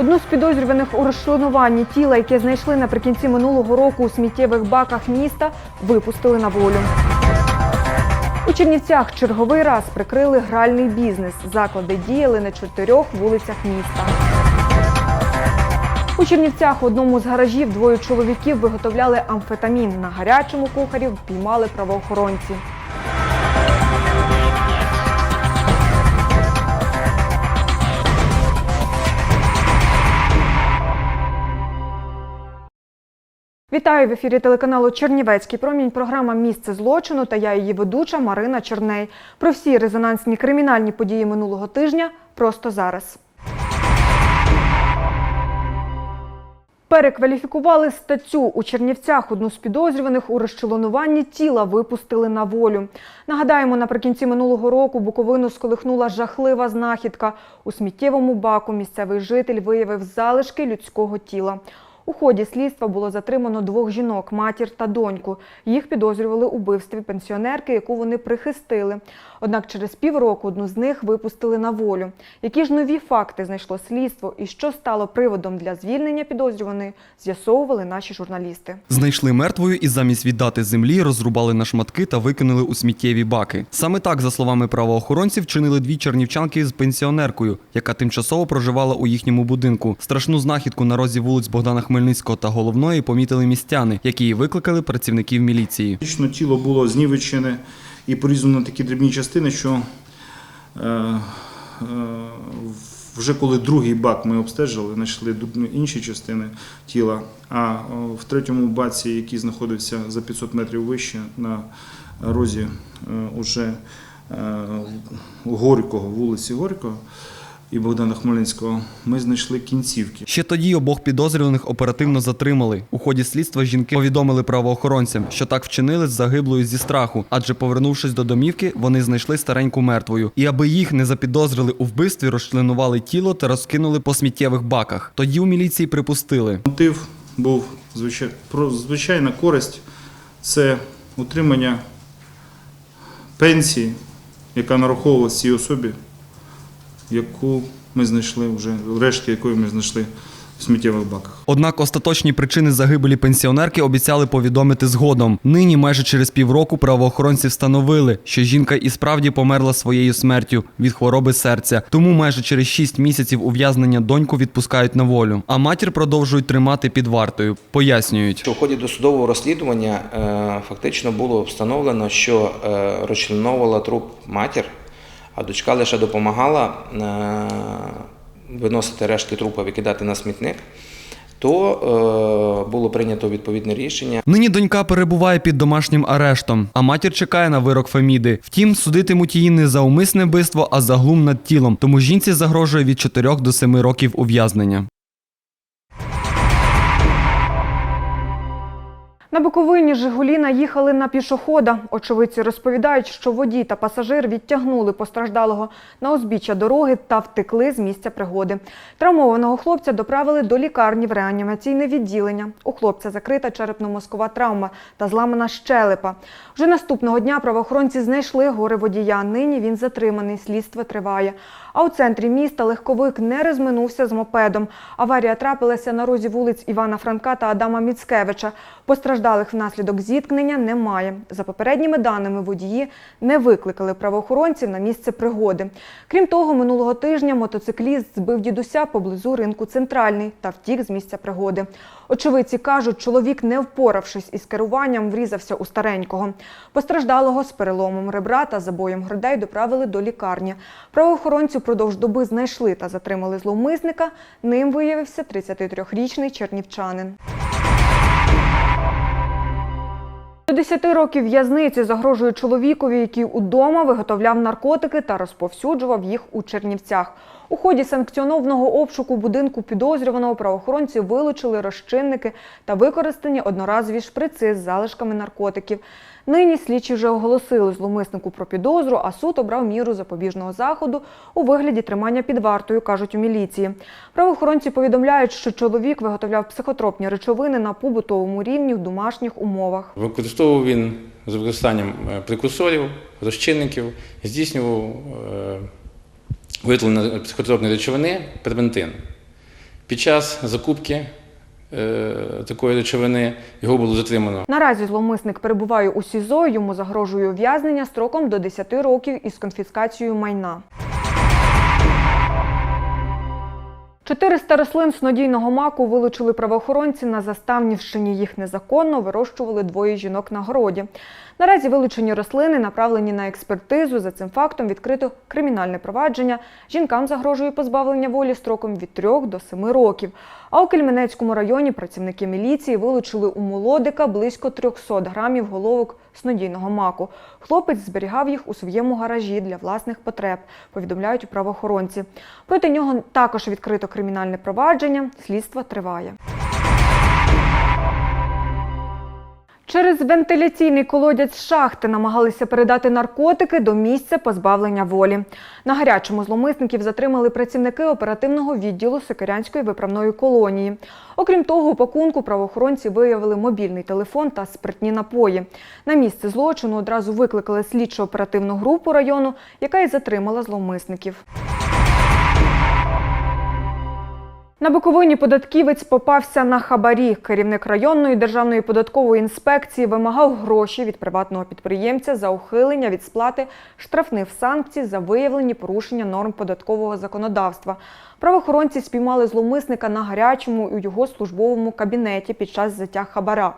Одну з підозрюваних у розчленуванні тіла, яке знайшли наприкінці минулого року у сміттєвих баках міста, випустили на волю. У Чернівцях черговий раз прикрили гральний бізнес. Заклади діяли на чотирьох вулицях міста. У Чернівцях в одному з гаражів двоє чоловіків виготовляли амфетамін. На гарячому кухарів піймали правоохоронці. Вітаю в ефірі телеканалу Чернівецький промінь. Програма Місце злочину та я її ведуча Марина Чорней. Про всі резонансні кримінальні події минулого тижня просто зараз. Перекваліфікували статтю у Чернівцях. Одну з підозрюваних у розчленуванні тіла випустили на волю. Нагадаємо, наприкінці минулого року Буковину сколихнула жахлива знахідка. У сміттєвому баку місцевий житель виявив залишки людського тіла. У ході слідства було затримано двох жінок, матір та доньку. Їх підозрювали у вбивстві пенсіонерки, яку вони прихистили. Однак через півроку одну з них випустили на волю. Які ж нові факти знайшло слідство і що стало приводом для звільнення підозрюваної, з'ясовували наші журналісти. Знайшли мертвою і замість віддати землі розрубали на шматки та викинули у сміттєві баки. Саме так, за словами правоохоронців, чинили дві чернівчанки з пенсіонеркою, яка тимчасово проживала у їхньому будинку. Страшну знахідку на розі вулиць Богдана Хмельницького та головної помітили містяни, які викликали працівників міліції. Тіло було знівечене і порізано на такі дрібні частини, що е, е, вже коли другий бак ми обстежили, знайшли інші частини тіла, а е, в третьому баці, який знаходився за 500 метрів вище на розі уже Горького, вулиці Горького і Богдана Хмельницького, ми знайшли кінцівки. Ще тоді обох підозрюваних оперативно затримали. У ході слідства жінки повідомили правоохоронцям, що так вчинили з загиблою зі страху, адже повернувшись до домівки, вони знайшли стареньку мертвою. І аби їх не запідозрили у вбивстві, розчленували тіло та розкинули по сміттєвих баках. Тоді у міліції припустили. Мотив був про звичайна користь це утримання пенсії, яка нараховувалася цій особі, яку ми знайшли вже, рештки якої ми знайшли в сміттєвих баках. Однак остаточні причини загибелі пенсіонерки обіцяли повідомити згодом. Нині, майже через півроку, правоохоронці встановили, що жінка і справді померла своєю смертю від хвороби серця. Тому майже через 6 місяців ув'язнення доньку відпускають на волю. А матір продовжують тримати під вартою. Пояснюють. У ході досудового розслідування е, фактично було встановлено, що е, розчленовувала труп матір, а дочка лише допомагала е, виносити рештки трупа, викидати на смітник. То е, було прийнято відповідне рішення. Нині донька перебуває під домашнім арештом, а матір чекає на вирок Феміди. Втім, судитимуть її не за умисне вбивство, а за глум над тілом. Тому жінці загрожує від 4 до 7 років ув'язнення. На Буковині Жигулі наїхали на пішохода. Очевидці розповідають, що водій та пасажир відтягнули постраждалого на узбіччя дороги та втекли з місця пригоди. Травмованого хлопця доправили до лікарні в реанімаційне відділення. У хлопця закрита черепно-мозкова травма та зламана щелепа. Вже наступного дня правоохоронці знайшли горе водія. Нині він затриманий. Слідство триває. А у центрі міста легковик не розминувся з мопедом. Аварія трапилася на розі вулиць Івана Франка та Адама Міцкевича. Постраждалих внаслідок зіткнення немає. За попередніми даними, водії не викликали правоохоронців на місце пригоди. Крім того, минулого тижня мотоцикліст збив дідуся поблизу ринку Центральний та втік з місця пригоди. Очевидці кажуть, чоловік, не впоравшись із керуванням, врізався у старенького. Постраждалого з переломом ребра та забоєм грудей доправили до лікарні. Правоохоронці впродовж доби знайшли та затримали зловмисника. Ним виявився 33-річний чернівчанин. До 10 років в'язниці загрожує чоловікові, який удома виготовляв наркотики та розповсюджував їх у Чернівцях. У ході санкціонованого обшуку будинку підозрюваного правоохоронці вилучили розчинники та використані одноразові шприци з залишками наркотиків. Нині слідчі вже оголосили зловмиснику про підозру, а суд обрав міру запобіжного заходу у вигляді тримання під вартою, кажуть у міліції. Правоохоронці повідомляють, що чоловік виготовляв психотропні речовини на побутовому рівні в домашніх умовах. Використовував він з використанням е, прекурсорів, розчинників, здійснював е, виготовлення психотропної речовини, первентин. Під час закупки е, такої речовини його було затримано. Наразі зловмисник перебуває у СІЗО. Йому загрожує ув'язнення строком до 10 років із конфіскацією майна. 400 рослин снодійного маку вилучили правоохоронці на Заставнівщині. Їх незаконно вирощували двоє жінок на городі. Наразі вилучені рослини направлені на експертизу. За цим фактом відкрито кримінальне провадження. Жінкам загрожує позбавлення волі строком від 3 до 7 років. А у Кельменецькому районі працівники міліції вилучили у молодика близько 300 грамів головок снодійного маку. Хлопець зберігав їх у своєму гаражі для власних потреб, повідомляють правоохоронці. Проти нього також відкрито кримінальне провадження. Слідство триває. Через вентиляційний колодязь шахти намагалися передати наркотики до місця позбавлення волі. На гарячому зломисників затримали працівники оперативного відділу Сикирянської виправної колонії. Окрім того, у пакунку правоохоронці виявили мобільний телефон та спиртні напої. На місце злочину одразу викликали слідчо-оперативну групу району, яка й затримала зловмисників. На Буковині податківець попався на хабарі. Керівник районної державної податкової інспекції вимагав гроші від приватного підприємця за ухилення від сплати штрафних санкцій за виявлені порушення норм податкового законодавства. Правоохоронці спіймали зловмисника на гарячому у його службовому кабінеті під час затяг хабара.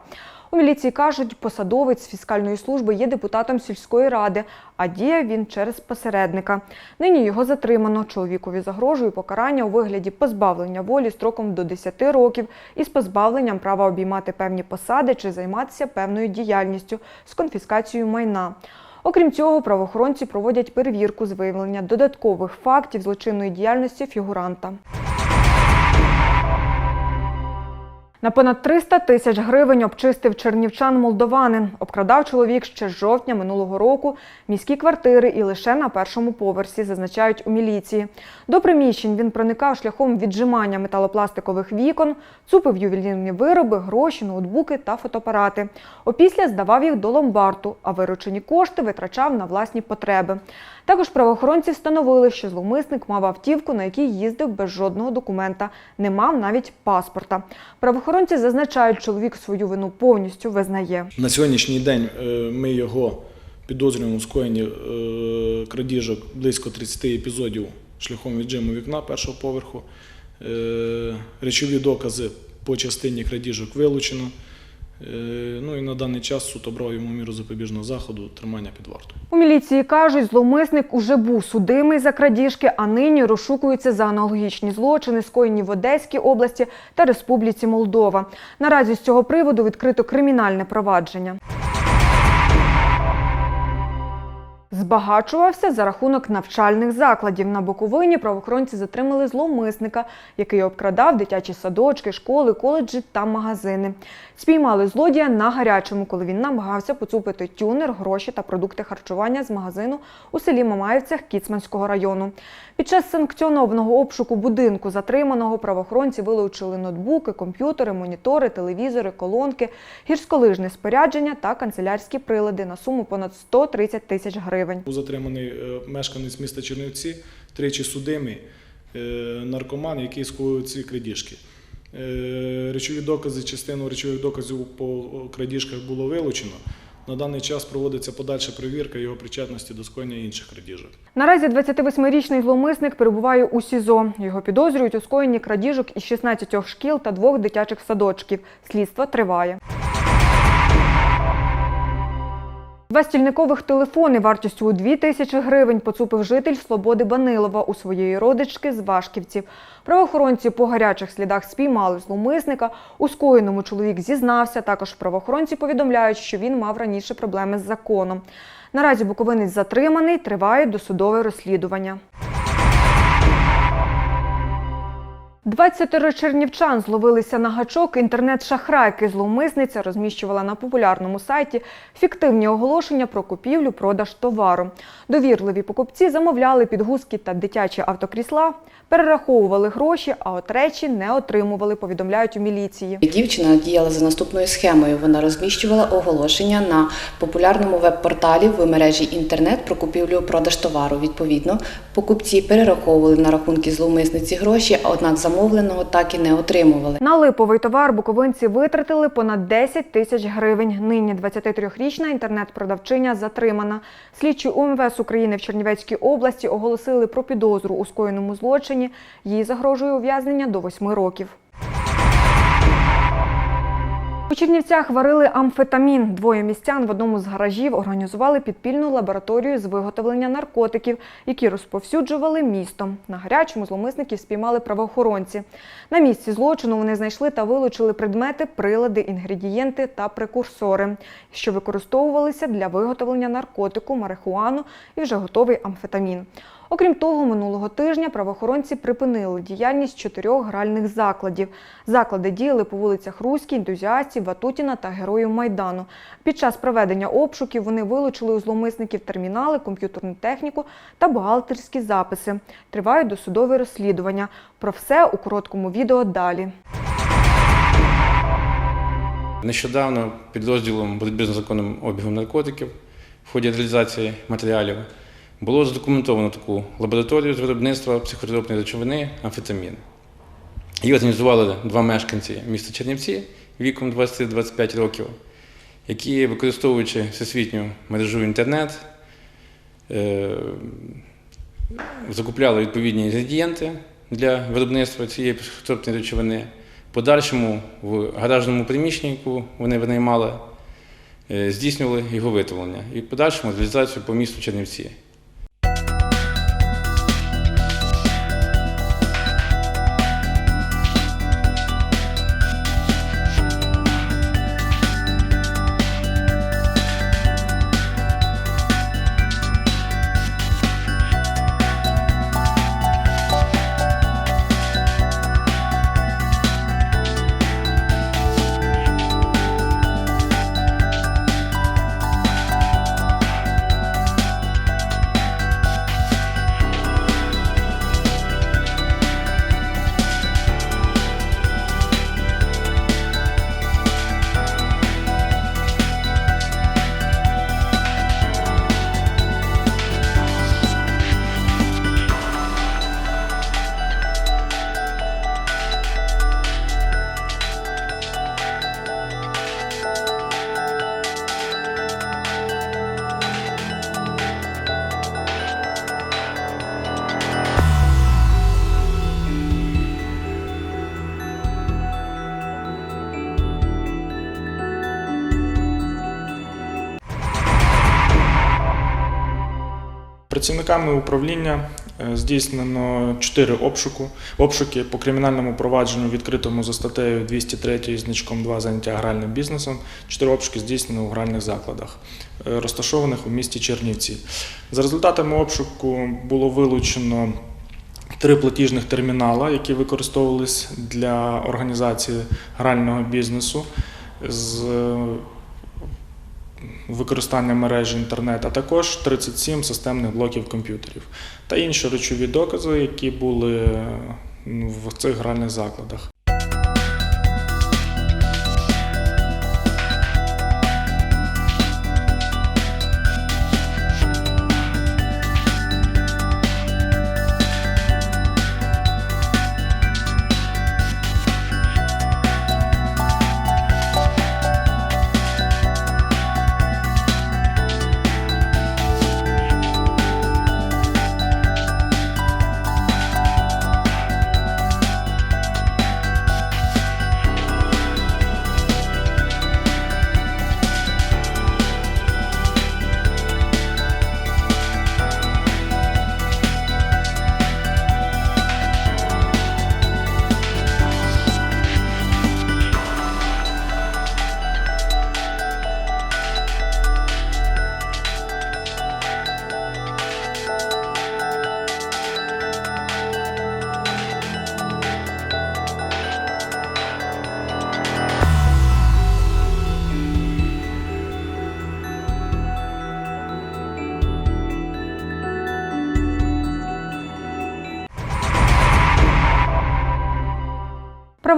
У міліції кажуть, посадовець фіскальної служби є депутатом сільської ради, а діяв він через посередника. Нині його затримано. Чоловікові загрожує покарання у вигляді позбавлення волі строком до 10 років із позбавленням права обіймати певні посади чи займатися певною діяльністю з конфіскацією майна. Окрім цього, правоохоронці проводять перевірку з виявлення додаткових фактів злочинної діяльності фігуранта. На понад 300 тисяч гривень обчистив чернівчан молдованин. Обкрадав чоловік ще з жовтня минулого року міські квартири і лише на першому поверсі, зазначають у міліції. До приміщень він проникав шляхом віджимання металопластикових вікон, цупив ювелірні вироби, гроші, ноутбуки та фотоапарати. Опісля здавав їх до ломбарту, а виручені кошти витрачав на власні потреби. Також правоохоронці встановили, що зловмисник мав автівку, на якій їздив без жодного документа, не мав навіть паспорта. Правоохоронці зазначають, чоловік свою вину повністю визнає. На сьогоднішній день е, ми його підозрюємо в скоєнні е, крадіжок близько 30 епізодів шляхом віджиму вікна першого поверху. Е, Речові докази по частині крадіжок вилучено. Е, Ну і на даний час суд обрав йому міру запобіжного заходу тримання під вартою. У міліції кажуть, зловмисник уже був судимий за крадіжки, а нині розшукується за аналогічні злочини, скоєні в Одеській області та Республіці Молдова. Наразі з цього приводу відкрито кримінальне провадження. Збагачувався за рахунок навчальних закладів. На Буковині правоохоронці затримали зловмисника, який обкрадав дитячі садочки, школи, коледжі та магазини. Спіймали злодія на гарячому, коли він намагався поцупити тюнер, гроші та продукти харчування з магазину у селі Мамаївцях Кіцманського району. Під час санкціонованого обшуку будинку затриманого правоохоронці вилучили ноутбуки, комп'ютери, монітори, телевізори, колонки, гірськолижне спорядження та канцелярські прилади на суму понад 130 тисяч гривень. Був затриманий е, мешканець міста Чернівці, тричі судимий е, наркоман, який скоїв ці крадіжки. Е, Речові докази, частину речових доказів по крадіжках було вилучено. На даний час проводиться подальша перевірка його причетності до скоєння інших крадіжок. Наразі 28-річний зловмисник перебуває у СІЗО. Його підозрюють у скоєнні крадіжок із 16 шкіл та двох дитячих садочків. Слідство триває. Два стільникових телефони вартістю у 2 тисячі гривень поцупив житель Слободи Банилова у своєї родички з Вашківців. Правоохоронці по гарячих слідах спіймали зловмисника. У скоєному чоловік зізнався. Також правоохоронці повідомляють, що він мав раніше проблеми з законом. Наразі буковинець затриманий, триває досудове розслідування. 20 чернівчан зловилися на гачок інтернет-шахрайки. Зловмисниця розміщувала на популярному сайті фіктивні оголошення про купівлю-продаж товару. Довірливі покупці замовляли підгузки та дитячі автокрісла, перераховували гроші, а от речі не отримували, повідомляють у міліції. Дівчина діяла за наступною схемою. Вона розміщувала оголошення на популярному веб-порталі в мережі інтернет про купівлю продаж товару. Відповідно, покупці перераховували на рахунки зловмисниці гроші, а однак замовленого так і не отримували. На липовий товар буковинці витратили понад 10 тисяч гривень. Нині 23-річна інтернет-продавчиня затримана. Слідчі УМВС України в Чернівецькій області оголосили про підозру у скоєному злочині. Їй загрожує ув'язнення до 8 років. У Чернівцях варили амфетамін. Двоє містян в одному з гаражів організували підпільну лабораторію з виготовлення наркотиків, які розповсюджували містом. На гарячому зломисників спіймали правоохоронці. На місці злочину вони знайшли та вилучили предмети, прилади, інгредієнти та прекурсори, що використовувалися для виготовлення наркотику, марихуану і вже готовий амфетамін. Окрім того, минулого тижня правоохоронці припинили діяльність чотирьох гральних закладів. Заклади діяли по вулицях Руській, ентузіастів, Ватутіна та Героїв Майдану. Під час проведення обшуків вони вилучили у зломисників термінали, комп'ютерну техніку та бухгалтерські записи. Тривають досудові розслідування. Про все у короткому відео далі. Нещодавно підрозділом боротьби з незаконним обігом наркотиків в ході реалізації матеріалів було задокументовано таку лабораторію з виробництва психотропної речовини амфетамін. Її організували два мешканці міста Чернівці віком 20-25 років, які, використовуючи всесвітню мережу інтернет, е, закупляли відповідні інгредієнти для виробництва цієї психотропної речовини. Подальшому в гаражному приміщенні, яку вони винаймали, е, здійснювали його виготовлення і подальшому реалізацію по місту Чернівці. Працівниками управління е, здійснено 4 обшуку. обшуки по кримінальному провадженню, відкритому за статтею 203 значком 2 заняття гральним бізнесом. 4 обшуки здійснено у гральних закладах, е, розташованих у місті Чернівці. За результатами обшуку було вилучено три платіжних термінала, які використовувалися для організації грального бізнесу. з використання мережі інтернет, а також 37 системних блоків комп'ютерів та інші речові докази, які були е, в цих гральних закладах.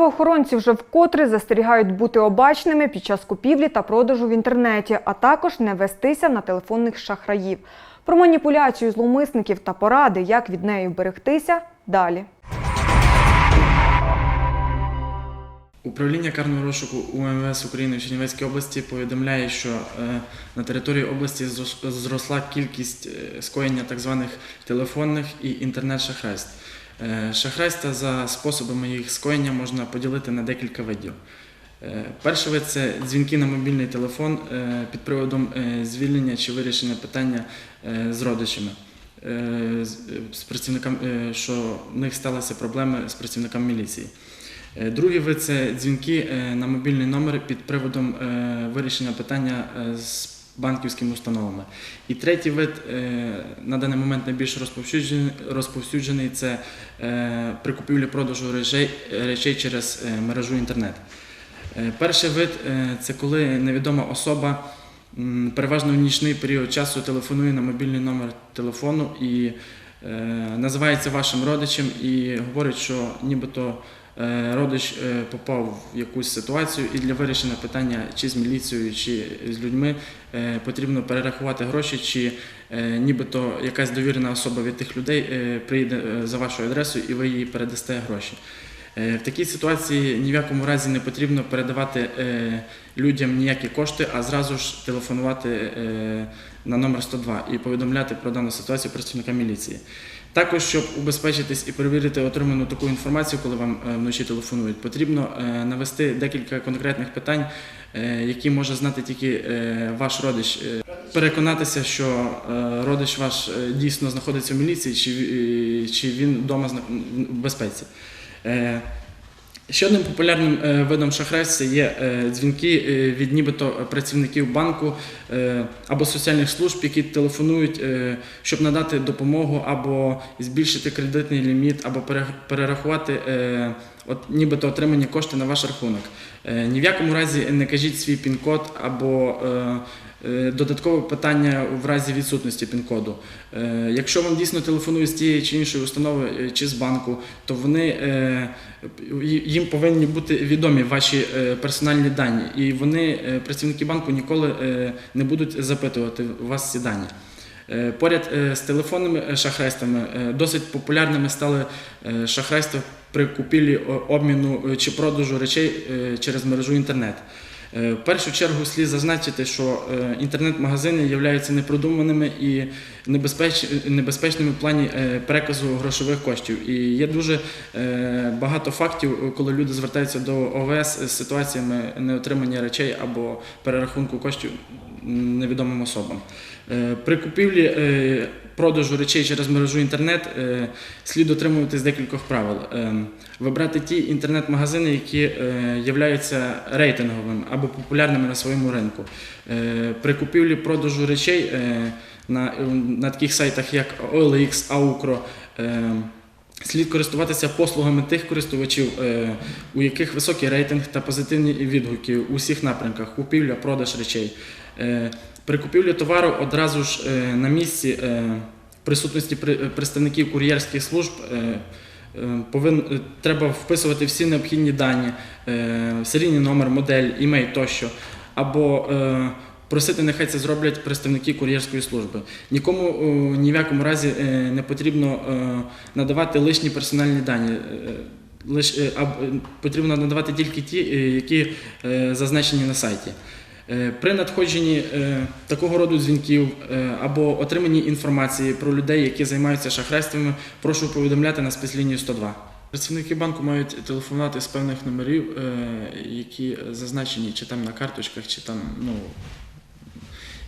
Правоохоронці вже вкотре застерігають бути обачними під час купівлі та продажу в інтернеті, а також не вестися на телефонних шахраїв. Про маніпуляцію зловмисників та поради, як від неї вберегтися, далі. Управління карного розшуку УМВС України в Чернівецькій області повідомляє, що е, на території області зросла кількість е, скоєння так званих телефонних і інтернет-шахрайств. Е, Шахрайства за способами їх скоєння можна поділити на декілька видів. Е, Перший вид це дзвінки на мобільний телефон е, під приводом звільнення чи вирішення питання з родичами. з- що в них сталися проблеми з працівниками міліції. Другий вид це дзвінки на мобільний номер під приводом вирішення питання з банківськими установами. І третій вид е, на даний момент найбільш розповсюджений, розповсюджений це е, при купівлі-продажу речей, речей через е, мережу інтернет. Перший вид це коли невідома особа переважно в нічний період часу телефонує на мобільний номер телефону і е, називається вашим родичем і говорить, що нібито родич е, попав в якусь ситуацію, і для вирішення питання чи з міліцією, чи з людьми е, потрібно перерахувати гроші, чи е, нібито якась довірена особа від тих людей е, прийде е, за вашою адресою і ви їй передасте гроші. Е, В такій ситуації ні в якому разі не потрібно передавати е, людям ніякі кошти, а зразу ж телефонувати е, на номер 102 і повідомляти про дану ситуацію працівника міліції. Також, щоб убезпечитись і перевірити отриману таку інформацію, коли вам е, вночі телефонують, потрібно е, навести декілька конкретних питань, е, які може знати тільки ваш родич. Переконатися, що родич ваш дійсно знаходиться в міліції, чи, він вдома в безпеці. Ще одним популярним е, видом шахрайства є е, дзвінки е, від нібито працівників банку або соціальних служб, які телефонують, щоб надати допомогу або збільшити кредитний ліміт, або перерахувати от, нібито отримані кошти на ваш рахунок. Ні в якому разі не кажіть свій пін-код або додаткове питання в разі відсутності пін-коду. Е, Якщо вам дійсно телефонують з тієї чи іншої установи е, чи з банку, то вони е, їм повинні бути відомі ваші е, персональні дані, і вони, е, працівники банку, ніколи е, не будуть запитувати у вас ці дані. Е, Поряд е, з телефонними е, шахрайствами е, досить популярними стали е, шахрайства при купівлі обміну е, чи продажу речей е, через мережу інтернет. Е, В першу чергу слід зазначити, що е, інтернет-магазини являються непродуманими і небезпечними в плані е, переказу грошових коштів. І є дуже багато фактів, коли люди звертаються до ОВС з ситуаціями неотримання речей або перерахунку коштів невідомим особам. Е, При купівлі е, продажу речей через мережу інтернет е, слід дотримуватись декількох правил. Вибрати ті інтернет-магазини, які являються рейтинговими або популярними на своєму ринку. При купівлі продажу речей на, на таких сайтах, як OLX, Aukro, Слід користуватися послугами тих користувачів, у яких високий рейтинг та позитивні відгуки у всіх напрямках купівля, продаж речей. Е, При купівлі товару одразу ж е, на місці е, присутності при- представників кур'єрських служб повин, треба вписувати всі необхідні дані, серійний номер, модель, імей тощо. Або просити, нехай це зроблять представники кур'єрської служби. Нікому ні в якому разі не потрібно надавати лишні персональні дані. Лиш, потрібно надавати тільки ті, які зазначені на сайті. Е, При надходженні е, такого роду дзвінків е, або отриманні інформації про людей, які займаються шахрайствами, прошу повідомляти на спецлінію 102. Працівники банку мають телефонувати з певних номерів, які зазначені чи там на карточках, чи там ну.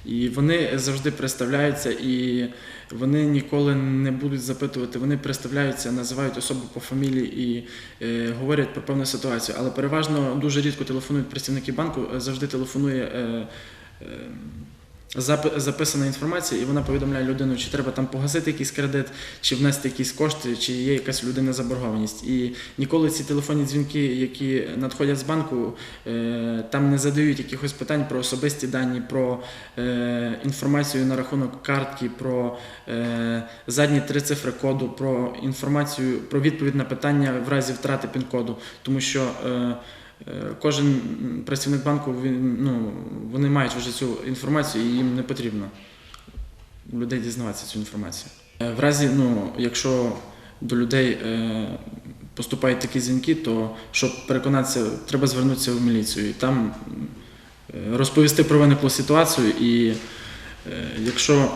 І вони завжди представляються, і вони ніколи не будуть запитувати. Вони представляються, називають особу по фамілії і е, говорять про певну ситуацію. Але переважно дуже рідко телефонують працівники банку, завжди телефонує. Е, е, записана інформація, і вона повідомляє людину, чи треба там погасити якийсь кредит, чи внести якісь кошти, чи є якась у людини заборгованість. І ніколи ці телефонні дзвінки, які надходять з банку, е, там не задають якихось питань про особисті дані, про е, інформацію на рахунок картки, про е, задні три цифри коду, про інформацію, про відповідь на питання в разі втрати пін-коду. Тому що Кожен працівник банку він, ну, вони мають вже цю інформацію і їм не потрібно у людей дізнаватися цю інформацію. Е, В разі, ну, якщо до людей е, поступають такі дзвінки, то щоб переконатися, треба звернутися в міліцію і там е, розповісти про виниклу ситуацію. І е, якщо е,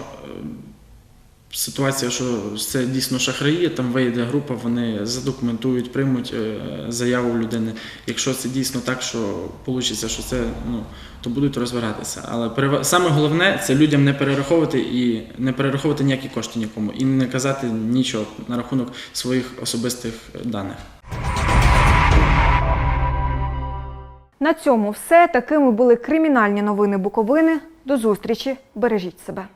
ситуація, що це дійсно шахраї, там вийде група, вони задокументують, приймуть е, заяву людини. Якщо це дійсно так, що вийде, що це, ну, то будуть розбиратися. Але перева- саме головне це людям не перераховувати і не перераховувати ніякі кошти нікому і не казати нічого на рахунок своїх особистих даних. На цьому все. Такими були кримінальні новини Буковини. До зустрічі. Бережіть себе.